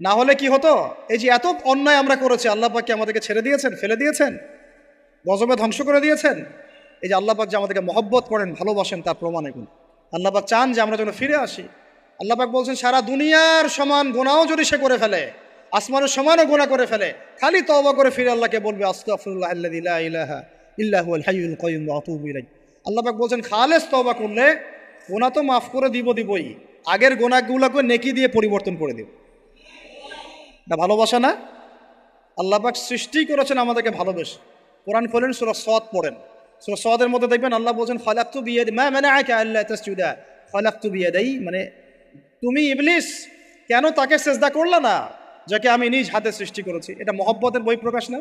না হলে কি হতো? এই যে এত অন্যায় আমরা করেছি, আল্লাহ পাক কি আমাদেরকে ছেড়ে দিয়েছেন, ফেলে দিয়েছেন, গজবে ধ্বংস করে দিয়েছেন। এই যে আল্লাহ পাক যে আমাদেরকে মহব্বত করেন, ভালোবাসেন, তার প্রমাণ এগুলো। আল্লাহ পাক চান যে আমরা যেন ফিরে আসি। আল্লাহ পাক বলছেন, সারা দুনিয়ার সমান গোনাও যদি সে করে ফেলে, আসমানের সমানও গোনা করে ফেলে, খালি তওবা করে ফিরে আল্লাহকে বলবে ওয়া আল্লাহ পাক বলছেন, খালেস তওবা করলে গোনা তো মাফ করে দিব দিবই। আগের গোনাগুলোকে নেকি দিয়ে পরিবর্তন করে দিব। না, ভালোবাসা না? আল্লাহ পাক সৃষ্টি করেছেন আমাদেরকে ভালোবেসে। কোরআন খোলেন, সুরা সদ পড়েন। সুরা সদের মধ্যে দেখবেন আল্লাহ বলছেন, ফলাক্তু বিয়ে মা মানে আকে আল্লাহ তসুদা ফলাক্তু বিয়ে দেই মানে তুমি ইবলিস, কেন তাকে সেজদা করলা না, যাকে আমি নিজ হাতে সৃষ্টি করেছি? এটা মহব্বতের বই প্রকাশ না?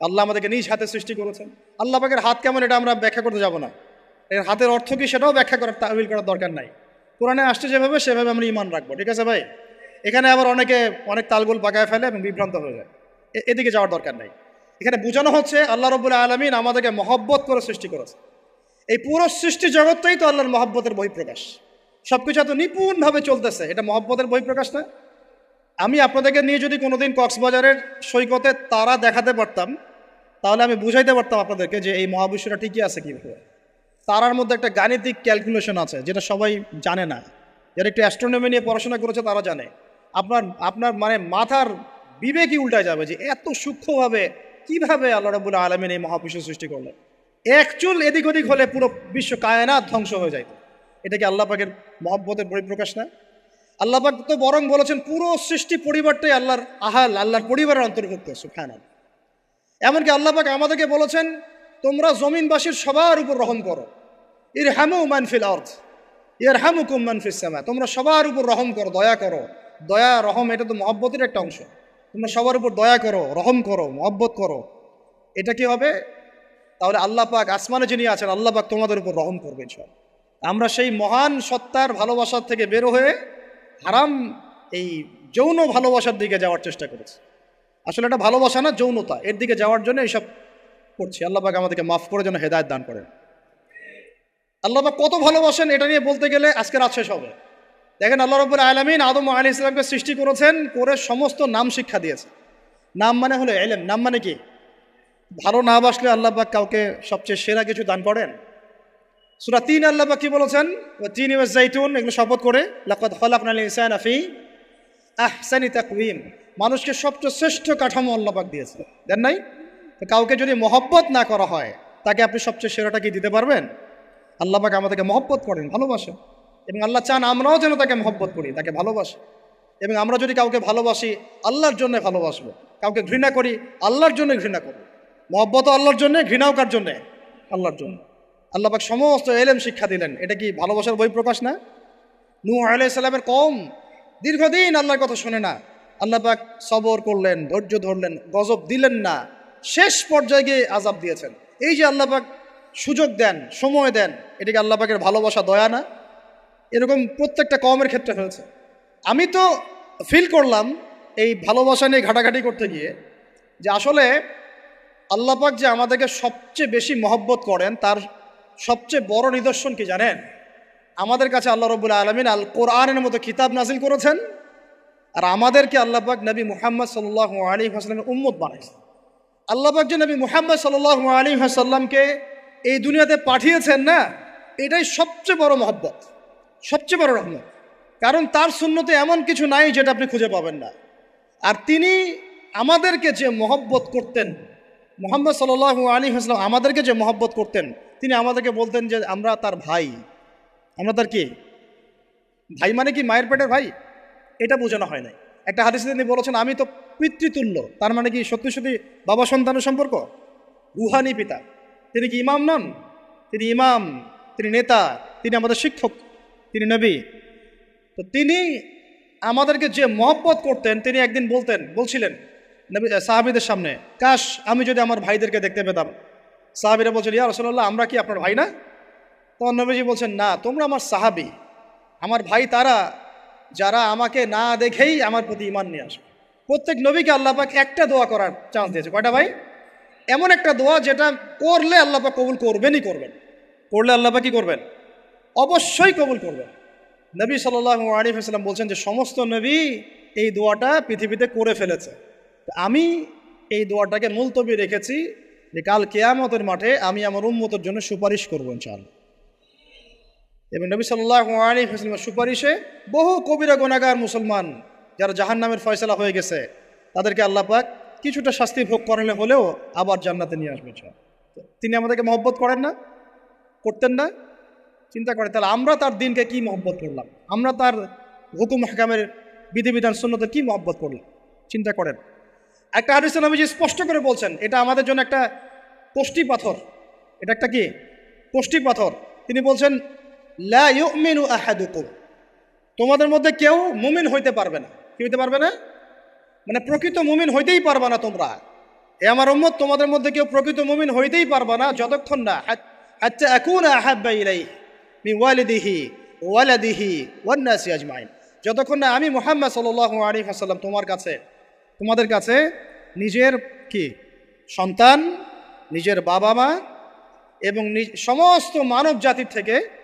আল্লাহ আমাদেরকে নিজ হাতে সৃষ্টি করেছেন। আল্লাহ পাকের হাত কেমন, এটা আমরা ব্যাখ্যা করতে যাব না। এর হাতের অর্থ কি সেটাও ব্যাখ্যা করার তাহবিল করার দরকার নাই। কোরআনে আসছে যেভাবে, সেভাবে আমরা ইমান রাখব, ঠিক আছে ভাই? এখানে আবার অনেকে অনেক তালগোল পাকায় ফেলে এবং বিভ্রান্ত হয়ে যায়। এদিকে যাওয়ার দরকার নেই। এখানে বোঝানো হচ্ছে আল্লাহ রবুল্লা আলমিন আমাদেরকে মহব্বত করে সৃষ্টি করেছে। এই পুরো সৃষ্টি জগৎটাই তো আল্লাহর মহব্বতের বহিঃপ্রকাশ। সব কিছু এত নিপুণভাবে চলতেছে, এটা মহব্বতের বহিঃপ্রকাশ না? আমি আপনাদেরকে নিয়ে যদি কোনোদিন কক্সবাজারের সৈকতে তারা দেখাতে পারতাম, তাহলে আমি বুঝাইতে পারতাম আপনাদেরকে যে এই মহাবিশ্বটা ঠিকই আছে কীভাবে। তারার মধ্যে একটা গাণিতিক ক্যালকুলেশন আছে, যেটা সবাই জানে না। যারা একটু অ্যাস্ট্রোনমি নিয়ে পড়াশোনা করেছে, তারা জানে। আপনার আপনার মানে মাথার বিবেকই উল্টায় যাবে যে এত সূক্ষ্মভাবে কীভাবে আল্লাহ রবুল্লা আলমিন এই মহাবিশ্ব সৃষ্টি করলেন? এক চুল এদিক ওদিক হলে পুরো বিশ্ব কায়নাত ধ্বংস হয়ে যায় এটা কি আল্লাহ পাকের মহব্বতের পরিপ্রকাশ না? আল্লাহ পাক তো বরং বলেছেন, পুরো সৃষ্টি পরিবারটাই আল্লাহর আহাল, আল্লাহর পরিবারের অন্তর্ভুক্ত সুফান এমনকি আল্লাহ পাক আমাদেরকে বলেছেন তোমরা জমিনবাসীর সবার উপর রহম করো। ইর হ্যামু মানফিল অর্থ ইর হ্যামু কুম মানফিস তোমরা সবার উপর রহম করো, দয়া করো। দয়া, রহম, এটা তো মহব্বতের একটা অংশ। তোমরা সবার উপর দয়া করো, রহম করো, মহব্বত করো। এটা কি হবে? তাহলে আল্লাহ পাক আসমানে যিনি আছেন, আল্লাহ পাক তোমাদের উপর রহম করবে সব আমরা সেই মহান সত্তার ভালোবাসার থেকে বের হয়ে হারাম এই যৌন ভালোবাসার দিকে যাওয়ার চেষ্টা করেছি। আসলে এটা ভালোবাসা না, যৌনতা। এর দিকে যাওয়ার জন্য এইসব করছি। আল্লাহ পাক আমাদেরকে মাফ করে যেন হেদায়ত দান করেন। আল্লাহ পাক কত ভালোবাসেন এটা নিয়ে বলতে গেলে আজকে রাত শেষ হবে। দেখেন আল্লাহ রব্বুল আলমিন আদম আলী ইসলামকে সৃষ্টি করেছেন, করে সমস্ত নাম শিক্ষা দিয়েছে নাম মানে হলো এলেম, নাম মানে কি? ভালো না বাসলে আল্লাহ পাক কাউকে সবচেয়ে সেরা কিছু দান করেন। সুরা তিন আল্লাহ পাক কি বলেছেন? তিন ইউএস জাইতুন এগুলো শপথ করে, লাকাদ খলাকনা আল ইনসান আফি আহসানি তাকওয়িম। মানুষকে সবচেয়ে শ্রেষ্ঠ কাঠামো আল্লাহ পাক দিয়েছে। দেন নাই? তো কাউকে যদি মহব্বত না করা হয়, তাকে আপনি সবচেয়ে সেরাটা কি দিতে পারবেন? আল্লাহ পাক আমাদেরকে মহব্বত করেন ভালোবাসেন এবং আল্লাহ চান আমরাও যেন তাকে মহব্বত করি, তাকে ভালোবাসি। এবং আমরা যদি কাউকে ভালোবাসি, আল্লাহর জন্য ভালোবাসবো। কাউকে ঘৃণা করি, আল্লাহর জন্য ঘৃণা করব মহব্বত আল্লাহর জন্যে, ঘৃণাও কার জন্যে? আল্লাহর জন্য। আল্লাহ পাক সমস্ত এলেম শিক্ষা দিলেন। এটা কি ভালোবাসার বই প্রকাশ না? নূ আলাইসাল্লামের কম দীর্ঘদিন আল্লাহর কথা শোনে না। আল্লাহ পাক সবর করলেন, ধৈর্য ধরলেন, গজব দিলেন না। শেষ পর্যায়ে গিয়ে আজাব দিয়েছেন। এই যে আল্লাহ পাক সুযোগ দেন, সময় দেন, এটাকে আল্লাহ পাকের ভালোবাসা, দয়া না, এরকম প্রত্যেকটা কমের ক্ষেত্রে হয়েছে। আমি তো ফিল করলাম এই ভালোবাসা নিয়ে ঘাটাঘাটি করতে গিয়ে যে আসলে আল্লাপাক যে আমাদেরকে সবচেয়ে বেশি মহব্বত করেন, তার সবচেয়ে বড় নিদর্শন কি জানেন? আমাদের কাছে আল্লাহ রবুল্লা আলমিন আল কোরআনের মতো কিতাব নাজিল করেছেন, আর আমাদেরকে আল্লাপাক নবী মুহাম্মদ সাল্লাহ আলী হাসলামের উম্মত বানাইছেন আল্লাপাক যে নবী মুহাম্মদ সাল্লাহ আলী হাসাল্লামকে এই দুনিয়াতে পাঠিয়েছেন না, এটাই সবচেয়ে বড় মহব্বত, সবচেয়ে বড় রহমত। কারণ তার শূন্যতে এমন কিছু নাই যেটা আপনি খুঁজে পাবেন না। আর তিনি আমাদেরকে যে মহব্বত করতেন, মোহাম্মদ সাল আলী হাসলাম আমাদেরকে যে মহব্বত করতেন, তিনি আমাদেরকে বলতেন যে আমরা তার ভাই। আমরা তার কি? ভাই মানে কি মায়ের পেটের ভাই? এটা বোঝানো হয় নাই। একটা হাদিসে তিনি বলেছেন, আমি তো পিতৃতুল্য। তার মানে কি সত্যি সত্যি বাবা সন্তানের সম্পর্ক? রুহানি পিতা। তিনি কি ইমাম নন? তিনি ইমাম, তিনি নেতা, তিনি আমাদের শিক্ষক, তিনি নবী। তো তিনি আমাদেরকে যে মহব্বত করতেন, তিনি একদিন বলতেন, বলছিলেন, নবী সাহাবিদের সামনে, কাশ, আমি যদি আমার ভাইদেরকে দেখতে পেতাম। সাহাবিরা বলছেন, ইয়া রসল্লাহ আমরা কি আপনার ভাই না? তখন নবীজি বলছেন, না, তোমরা আমার সাহাবি। আমার ভাই তারা যারা আমাকে না দেখেই আমার প্রতি ইমান নিয়ে আসবে। প্রত্যেক নবীকে আল্লাপাক একটা দোয়া করার চান্স দিয়েছে। কয়টা ভাই? এমন একটা দোয়া যেটা করলে আল্লাপাক কবুল করবেনই করবেন। করলে আল্লাপাক কি করবেন? অবশ্যই কবুল করবেন। নবী সাল্লাহ আলিফ সাল্লাম বলছেন যে, সমস্ত নবী এই দোয়াটা পৃথিবীতে করে ফেলেছে। আমি এই দোয়াটাকে মুলতবি রেখেছি যে, কাল কেয়ামতের মাঠে আমি আমার উন্মতের জন্য সুপারিশ করব ইনশাআল্লাহ। এবং নবী সাল্লাহ ইসলামের সুপারিশে বহু কবিরা গোনাগার মুসলমান যারা জাহান নামের ফয়সলা হয়ে গেছে, তাদেরকে আল্লাহ পাক কিছুটা শাস্তি ভোগ করালে হলেও আবার জান্নাতে নিয়ে আসবে তিনি আমাদেরকে মহব্বত করেন না, করতেন না। চিন্তা করে তাহলে আমরা তার দিনকে কি মহব্বত করলাম? আমরা তার হুকুম হাকামের বিধিবিধান শূন্যতে কি মহব্বত করলাম? চিন্তা করেন। একটা হাদিসে নবীজি স্পষ্ট করে বলছেন, এটা আমাদের জন্য একটা কোষ্টি পাথর। এটা একটা কি? কোষ্টি পাথর। তিনি বলছেন তোমাদের মধ্যে কেউ মুমিন হইতে পারবে না। কি হইতে পারবে না? মানে প্রকৃত মুমিন হইতেই পারবে না তোমরা। এ আমার উম্মত, তোমাদের মধ্যে কেউ প্রকৃত মুমিন হইতেই পারবে না, যতক্ষণ না। ওয়ালাদিহি ওয়ান নাসি আজমাইন। যতক্ষণ না আমি মুহাম্মদ সাল্লাল্লাহু আলাইহি ওয়াসাল্লাম তোমার কাছে, তোমাদের কাছে নিজের কি? সন্তান, নিজের বাবা মা এবং সমস্ত মানব জাতির থেকে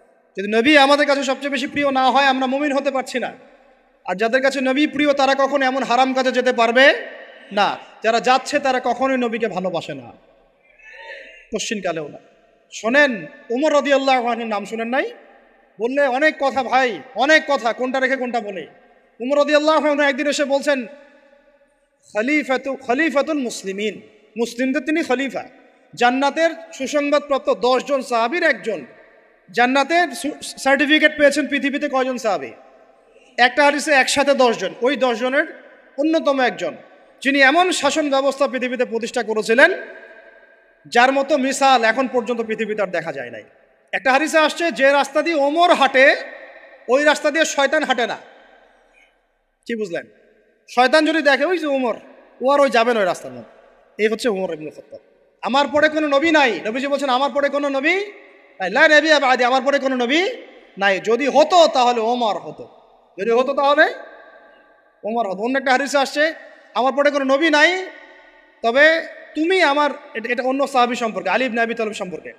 যদি নবী আমাদের কাছে সবচেয়ে বেশি প্রিয় না হয়, আমরা মুমিন হতে পারছি না। আর যাদের কাছে নবী প্রিয়, তারা কখনো এমন হারাম কাজে যেতে পারবে না। যারা যাচ্ছে, তারা কখনোই নবীকে ভালোবাসে না। পশ্চিমকালেও না। শোনেন, উমর রদি আল্লাহ নাম শুনেন নাই? বললে অনেক কথা ভাই, অনেক কথা, কোনটা রেখে কোনটা বলে। উমর রদি আল্লাহ একদিন এসে বলছেন, খলিফাতু, খলিফাতুল মুসলিমিন। মুসলিমদের তিনি খলিফা। জান্নাতের সুসংবাদপ্রাপ্ত দশজন সাহাবির একজন। জান্নাতের সার্টিফিকেট পেয়েছেন পৃথিবীতে কয়জন সাহাবি? একটা হাদিসে একসাথে দশজন। ওই দশজনের অন্যতম একজন, যিনি এমন শাসন ব্যবস্থা পৃথিবীতে প্রতিষ্ঠা করেছিলেন, যার মতো মিসাল এখন পর্যন্ত পৃথিবীতে আর দেখা যায় নাই। একটা হাদিসে আসছে, যে রাস্তা দিয়ে ওমর হাঁটে, ওই রাস্তা দিয়ে শয়তান হাঁটে না। কি বুঝলেন? শয়তান যদি দেখে, ওই যে ওমর, ও আর ওই যাবেন ওই রাস্তার মধ্যে। এই হচ্ছে ওমর আমার পরে কোনো নবী নাই। নবীজি বলছেন, আমার পরে কোনো নবী নাই লা নবী আদি আমার পরে কোনো নবী নাই। যদি হতো, তাহলে ওমর হতো। যদি হতো, তাহলে ওমর হতো। অন্য একটা হারিসে আসছে, আমার পরে কোনো নবী নাই, তবে তুমি আমার, এটা- অন্য সাহাবি সম্পর্কে আলিব নাবি তলব সম্পর্কে,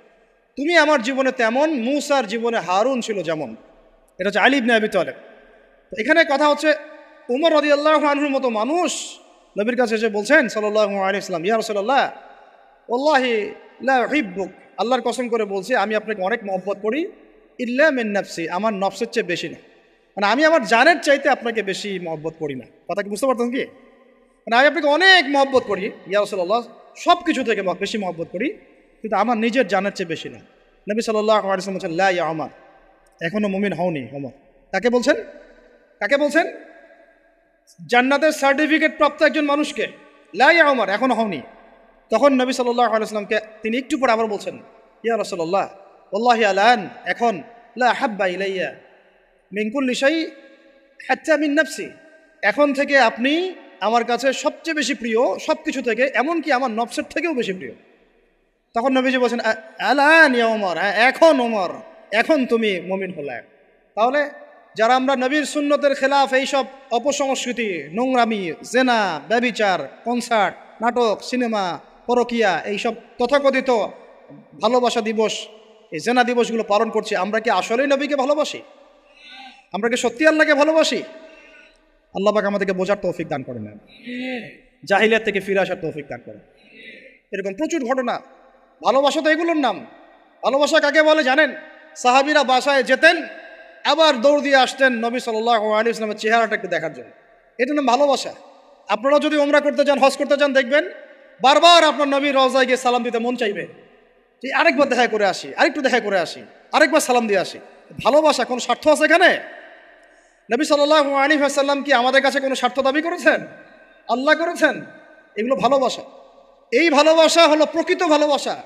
তুমি আমার জীবনে তেমন, মুসার জীবনে হারুন ছিল যেমন। এটা হচ্ছে আলিব নাবি তলেব। তো এখানে কথা হচ্ছে উমর রদি আল্লাহ আনহুর মতো মানুষ, নবীর কাছে এসে বলছেন সাল্লাহ আলী ইসলাম ইয়া রসল্লাহ ওল্লাহি হিব্বুক আল্লাহর কসম করে বলছি, আমি আপনাকে অনেক মহব্বত করি। ইল্লা মিন নাফসি, আমার নফসের চেয়ে বেশি না। মানে আমি আমার জানের চাইতে আপনাকে বেশি মহব্বত করি না। কথা কি বুঝতে পারতেন কি? মানে আমি আপনাকে অনেক মহব্বত করি। ইয়া রসল্লাহ সব কিছু থেকে বেশি মহব্বত করি, কিন্তু আমার নিজের জানের চেয়ে বেশি না। নবী আলিয়াল্লাম বলছেন, লা ইয়া আমার এখনও মুমিন হওনি অমর কাকে বলছেন? কাকে বলছেন? জান্নাতের সার্টিফিকেট প্রাপ্ত একজন মানুষকে। লাই আমার এখনও হওনি। তখন নবী সাল্লাহ আলাইসলামকে তিনি একটু পরে আবার বলছেন, ইয়া রসল্লাহ আল্লাহ আলান, এখন, লা হাব্বা ইলাইয়া মিঙ্কুল নিশাই হ্যাচ্চা মিন এখন থেকে আপনি আমার কাছে সবচেয়ে বেশি প্রিয় সব কিছু থেকে, এমনকি আমার নফসের থেকেও বেশি প্রিয়। তখন নবীজি বলছেন, "আ- আলান ইয়া ওমর হ্যাঁ এখন ওমর এখন তুমি মমিন হলে। তাহলে যারা আমরা নবীর সুন্নতের খেলাফ এইসব অপসংস্কৃতি, নোংরামি, জেনা, ব্যবিচার, কনসার্ট, নাটক, সিনেমা পরকিয়া, এইসব তথাকথিত ভালোবাসা দিবস, এই জেনা দিবসগুলো পালন করছি। আমরা কি আসলেই নবীকে ভালোবাসি? আমরা কি সত্যি আল্লাহকে ভালোবাসি? আল্লাহ পাক আমাদেরকে বোঝার তৌফিক দান করেন। না জাহিলিয়াত থেকে ফিরে আসার তৌফিক দান করেন। এরকম প্রচুর ঘটনা। ভালোবাসা তো এগুলোর নাম। ভালোবাসা কাকে বলে জানেন? সাহাবিরা বাসায় যেতেন, আবার দৌড় দিয়ে আসতেন নবী সাল্লাহ আলী ইসলামের চেহারাটা একটু দেখার জন্য। এটা নাম ভালোবাসা। আপনারা যদি ওমরা করতে চান, হজ করতে চান, দেখবেন বারবার আপনার নবী রওজায় গিয়ে সালাম দিতে মন চাইবে। যে আরেকবার দেখা করে আসি, আরেকটু দেখা করে আসি, আরেকবার সালাম দিয়ে আসি। ভালোবাসা কোনো স্বার্থ আছে এখানে? নবী সাল্লাহ আলী সাল্লাম কি আমাদের কাছে কোনো স্বার্থ দাবি করেছেন? আল্লাহ করেছেন? এগুলো ভালোবাসা। এই ভালোবাসা হলো প্রকৃত ভালোবাসা।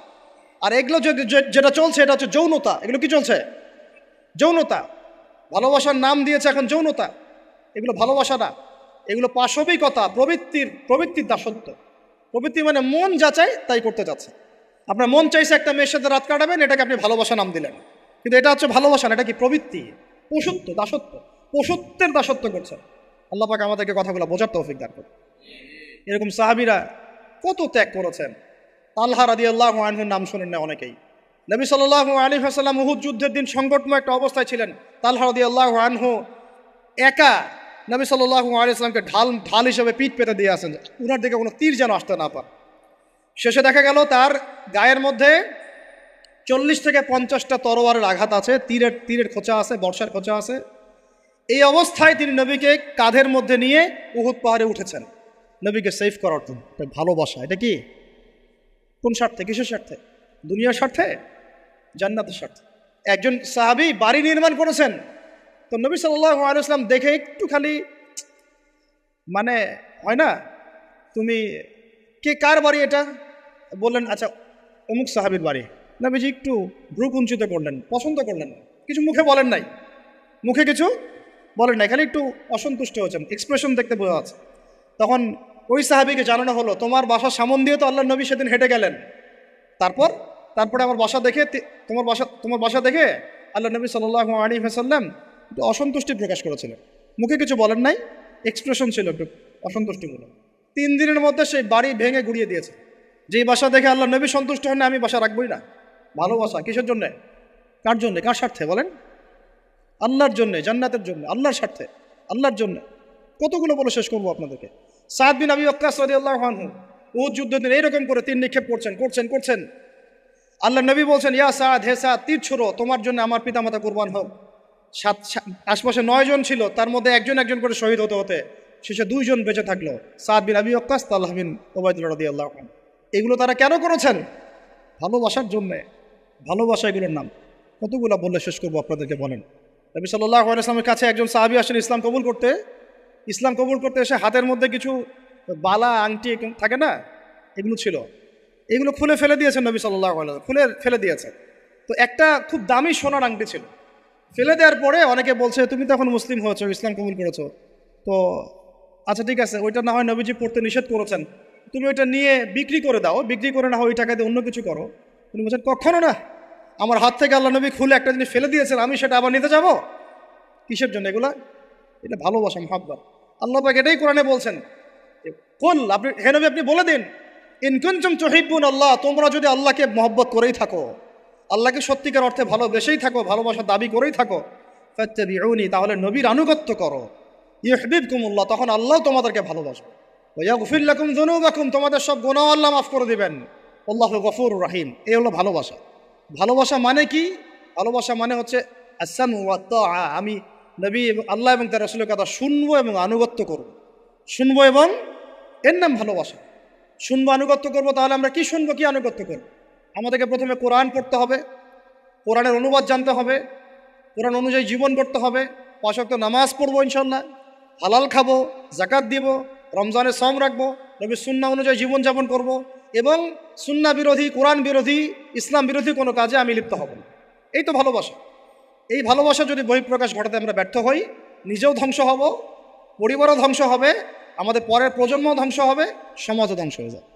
আর এগুলো যদি যেটা চলছে এটা হচ্ছে যৌনতা। এগুলো কি চলছে? যৌনতা। ভালোবাসার নাম দিয়েছে এখন যৌনতা। এগুলো ভালোবাসা না। এগুলো পাশবিকতা, প্রবৃত্তির প্রবৃত্তির দাসত্ব। প্রবৃত্তি মানে মন যা চায় তাই করতে যাচ্ছে। আপনার মন চাইছে একটা মেয়ের সাথে রাত কাটাবেন, এটাকে আপনি ভালোবাসা নাম দিলেন। কিন্তু এটা হচ্ছে ভালোবাসা না, এটা কি প্রবৃত্তি? পশুত্ব, দাসত্ব। পশুত্বের দাসত্ব করছেন। আল্লাহ পাক আমাদেরকে কথাগুলো বোঝার তৌফিক দান করুন। এরকম সাহাবিরা কত ত্যাগ করেছেন। তালহা রাদি আল্লাহ আনহুর নাম শোনেন না অনেকেই। নবী সাল্লাহ আলী হাসাল্লাম উহুদ যুদ্ধের দিন সংকটময় একটা অবস্থায় ছিলেন। তালহা রাদি আল্লাহ আনহু একা নবী সাল্লাহ আলিয়াকে ঢাল ঢাল হিসেবে পিঠ পেতে দিয়ে আসেন। উনার দিকে কোনো তীর যেন আসতে না পারে। শেষে দেখা গেল তার গায়ের মধ্যে চল্লিশ থেকে পঞ্চাশটা তরোয়ারের আঘাত আছে। তীরের তীরের খোঁচা আছে, বর্ষার খোঁচা আছে। এই অবস্থায় তিনি নবীকে কাঁধের মধ্যে নিয়ে উহুদ পাহাড়ে উঠেছেন। নবীকে সেফ করার জন্য। ভালোবাসা। এটা কি? কোন স্বার্থে? কিসের স্বার্থে? দুনিয়ার স্বার্থে? জান্নাতের স্বার্থে? একজন সাহাবি বাড়ি নির্মাণ করেছেন। তো নবী সাল্লাহ আলাইসলাম দেখে একটু খালি মানে হয় না? তুমি কে কার বাড়ি এটা? বললেন আচ্ছা অমুক সাহাবির বাড়ি। নবীজি একটু ভ্রু কুঞ্চিত করলেন, পছন্দ করলেন, কিছু মুখে বলেন নাই। মুখে কিছু বলেন নাই, খালি একটু অসন্তুষ্ট হয়েছেন এক্সপ্রেশন দেখতে বোঝা যাচ্ছে। তখন ওই সাহাবিকে জানানো হলো, তোমার বাসার সামন দিয়ে তো আল্লাহ নবী সেদিন হেঁটে গেলেন। তারপর, তারপরে আমার বাসা দেখে তোমার বাসা তোমার বাসা দেখে আল্লাহ নবী সাল্লাহ আলী হাসাল্লাম অসন্তুষ্টি প্রকাশ করেছিলেন মুখে কিছু বলেন নাই এক্সপ্রেশন ছিল একটু অসন্তুষ্টিমূলক। তিন দিনের মধ্যে সেই বাড়ি ভেঙে গুড়িয়ে দিয়েছে। যেই বাসা দেখে আল্লাহ নবী সন্তুষ্ট হন না আমি বাসা রাখবই না। ভালোবাসা কিসের জন্যে? কার জন্যে? কার স্বার্থে? বলেন। আল্লাহর জন্যে, জান্নাতের জন্য, আল্লাহর স্বার্থে, আল্লাহর জন্য। কতগুলো বলে শেষ করব আপনাদেরকে? সাদ বিন আবি আক্কাস রাদি আল্লাহ হানহু উহুদ যুদ্ধ দিন এইরকম করে তীর নিক্ষেপ করছেন করছেন করছেন। আল্লাহ নবী বলছেন, ইয়া সাদ, হে সাদ, তীর ছোড়ো, তোমার জন্য আমার পিতামাতা কোরবান হোক। সাত আশপাশে নয় জন ছিল, তার মধ্যে একজন একজন করে শহীদ হতে হতে শেষে দুইজন বেঁচে থাকল। সাদ বিন আবি আক্কাস তাল্লাহ বিন ওবায়দুল্লাহ রদি আল্লাহ এগুলো তারা কেন করেছেন? ভালোবাসার জন্যে। ভালোবাসা এগুলোর নাম। কতগুলো বললে শেষ করব আপনাদেরকে বলেন। নবী সাল্লাহ আলাইসলামের কাছে একজন সাহাবি আসেন ইসলাম কবুল করতে। ইসলাম কবুল করতে এসে হাতের মধ্যে কিছু বালা, আংটি থাকে না? এগুলো ছিল। এগুলো খুলে ফেলে দিয়েছেন নবী সাল্লাহ খুলে ফেলে দিয়েছেন। তো একটা খুব দামি সোনার আংটি ছিল। ফেলে দেওয়ার পরে অনেকে বলছে, তুমি তো এখন মুসলিম হয়েছো, ইসলাম কবুল করেছ। তো আচ্ছা ঠিক আছে, ওইটা না হয় নবীজি পড়তে নিষেধ করেছেন। তুমি ওইটা নিয়ে বিক্রি করে দাও, বিক্রি করে না হয় ওই টাকা দিয়ে অন্য কিছু করো। তুমি বলছেন, কখনো না। আমার হাত থেকে আল্লাহ নবী খুলে একটা জিনিস ফেলে দিয়েছেন, আমি সেটা আবার নিতে যাব? কিসের জন্য এগুলা? এটা ভালোবাসা, মহাব্বত। আল্লাহ পাক এটাই কোরআনে বলছেন কোন আপনি, হে নবী, আপনি বলে দিন ইনকুঞ্চম চহিবুন আল্লাহ তোমরা যদি আল্লাহকে মহব্বত করেই থাকো। আল্লাহকে সত্যিকার অর্থে ভালোবেসেই থাকো, ভালোবাসার দাবি করেই থাকো। ফাত্তাবিউনি, তাহলে নবীর আনুগত্য করো। ইউহিবকুমুল্লাহ তখন আল্লাহ তোমাদেরকে ভালোবাসবে। ওয়াগফির লাকুম যুনুবাকুম, তোমাদের সব গুনাহ আল্লাহ মাফ করে দিবেন। আল্লাহ গফুর রাহিম, এই হলো ভালোবাসা। ভালোবাসা মানে কি? ভালোবাসা মানে হচ্ছে আসাম আমি নবী এবং আল্লাহ এবং তার রসুলের কথা শুনব এবং আনুগত্য করব। শুনব এবং এর নাম ভালোবাসা। শুনব, আনুগত্য করব, তাহলে আমরা কি শুনব, কি আনুগত্য করব? আমাদেরকে প্রথমে কোরআন পড়তে হবে, কোরআনের অনুবাদ জানতে হবে, কোরআন অনুযায়ী জীবন করতে হবে পাশক্ত নামাজ পড়ব ইনশাল্লাহ হালাল খাব জাকাত দিব, রমজানের সম রাখব নবীর সুন্না অনুযায়ী জীবনযাপন করব এবং সুন্না বিরোধী, কোরআন বিরোধী, ইসলাম বিরোধী কোনো কাজে আমি লিপ্ত হব না। এই তো ভালোবাসা। এই ভালোবাসা যদি বহিঃপ্রকাশ ঘটাতে আমরা ব্যর্থ হই, নিজেও ধ্বংস হব, পরিবারও ধ্বংস হবে, আমাদের পরের প্রজন্মও ধ্বংস হবে, সমাজও ধ্বংস হয়ে যাবে।